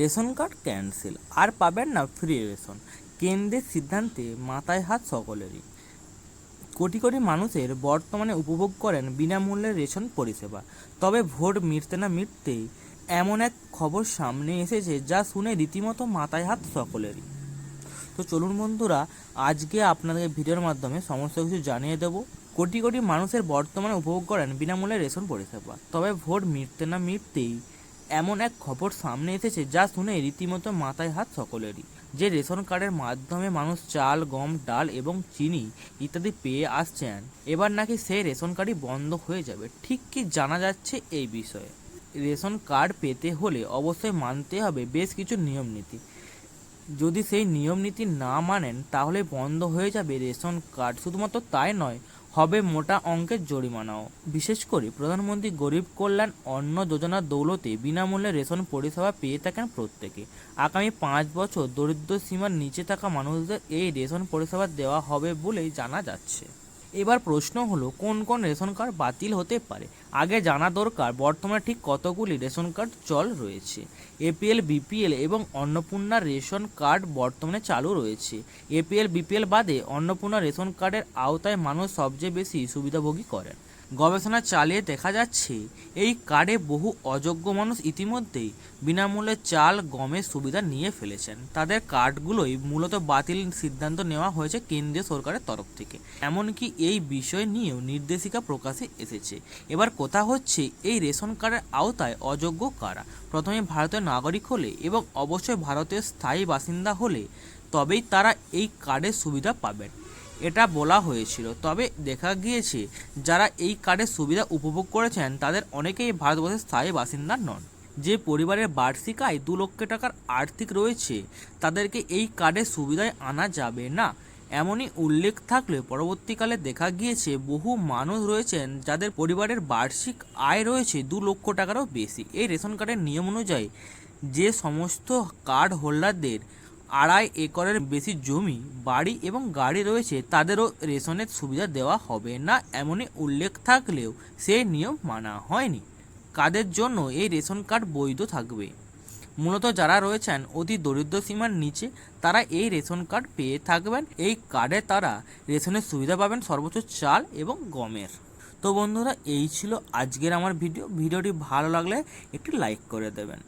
Ration card cancel, আর পাবেন না free ration. কেন্দ্রের সিদ্ধান্তে মাথায় হাত সকলেরই। কোটি কোটি মানুষের বর্তমানে উপভোগ করেন বিনামূল্যে রেশন পরিষেবা। তবে ভোট মিটতে না মিটতেই এমন এক খবর সামনে এসেছে যা শুনে রীতিমতো মাথায় হাত সকলেরই। তো চলুন বন্ধুরা, আজকে আপনাদের ভিডিওর মাধ্যমে সমস্ত কিছু জানিয়ে দেব। কোটি কোটি মানুষের বর্তমানে উপভোগ করেন বিনামূল্যে রেশন পরিষেবা। তবে ভোট মিটতে না মিটতেই এমন এক খবর সামনে এসেছে যা শুনে রীতিমতো মাথায় হাত সকলেরই। যে রেশন কার্ডের মাধ্যমে মানুষ চাল, গম, ডাল এবং চিনি ইত্যাদি পেয়ে আসছেন, এবার নাকি সেই রেশন কার্ডই বন্ধ হয়ে যাবে। ঠিক কি জানা যাচ্ছে এই বিষয়ে? রেশন কার্ড পেতে হলে অবশ্যই মানতে হবে বেশ কিছু নিয়ম নীতি। যদি সেই নিয়ম নীতি না মানেন, তাহলে বন্ধ হয়ে যাবে রেশন কার্ড। শুধুমাত্র তাই নয় হবে মোটা অঙ্কের জরিমানাও। বিশেষ করে প্রধানমন্ত্রী গরিব কল্যাণ অন্ন যোজনার দৌলতে বিনামূল্যে রেশন পরিষেবা পেয়ে থাকেন প্রত্যেকে। আগামী পাঁচ বছর দরিদ্র সীমার নিচে থাকা মানুষদের এই রেশন পরিষেবা দেওয়া হবে বলেই জানা যাচ্ছে। এবার প্রশ্ন হলো, কোন কোন রেশন কার্ড বাতিল হতে পারে? আগে জানা দরকার, বর্তমানে ঠিক কতগুলি রেশন কার্ড চল রয়েছে? এপিএল বিপিএল এবং অন্নপূর্ণা রেশন কার্ড বর্তমানে চালু রয়েছে। এপিএল বিপিএল বাদে অন্নপূর্ণা রেশন কার্ডের আওতায় মানুষ সবচেয়ে বেশি সুবিধাভোগী করেন। গবেষণা চালিয়ে দেখা যাচ্ছে, এই কার্ডে বহু অযোগ্য মানুষ ইতিমধ্যেই বিনামূল্যে চাল, গমের সুবিধা নিয়ে ফেলেছেন। তাদের কার্ডগুলোই মূলত বাতিল সিদ্ধান্ত নেওয়া হয়েছে কেন্দ্রীয় সরকারের তরফ থেকে। এমনকি এই বিষয় নিয়েও নির্দেশিকা প্রকাশে এসেছে। এবার কথা হচ্ছে, এই রেশন কার্ডের আওতায় অযোগ্য কারা? প্রথমে ভারতের নাগরিক হলে এবং অবশ্যই ভারতের স্থায়ী বাসিন্দা হলে তবেই তারা এই কার্ডের সুবিধা পাবেন। এটা বলা হয়েছিল। তবে দেখা গিয়েছে, যারা এই কার্ডের সুবিধা উপভোগ করেছেন, তাদের অনেকেই ভারতবর্ষের স্থায়ী বাসিন্দা নন। যে পরিবারের বার্ষিক আয় দু লক্ষ টাকার আর্থিক রয়েছে, তাদেরকে এই কার্ডের সুবিধায় আনা যাবে না। এমনই উল্লেখ থাকলে পরবর্তীকালে দেখা গিয়েছে, বহু মানুষ রয়েছেন যাদের পরিবারের বার্ষিক আয় রয়েছে দু লক্ষ টাকারও বেশি। এই রেশন কার্ডের নিয়ম অনুযায়ী, যে সমস্ত কার্ড হোল্ডারদের আড়াই একরের বেশি জমি, বাড়ি এবং গাড়ি রয়েছে, তাদেরও রেশনের সুবিধা দেওয়া হবে না এমনই উল্লেখ থাকলেও সেই নিয়ম মানা হয়নি। কাদের জন্য এই রেশন কার্ড বৈধ থাকবে? মূলত যারা রয়েছেন অতি দরিদ্র সীমার নিচে, তারা এই রেশন কার্ড পেয়ে থাকবেন। এই কার্ডে তারা রেশনের সুবিধা পাবেন সর্বোচ্চ চাল এবং গমের। তো বন্ধুরা, এই ছিল আজকের আমার ভিডিও। ভিডিওটি ভালো লাগলে একটি লাইক করে দেবেন।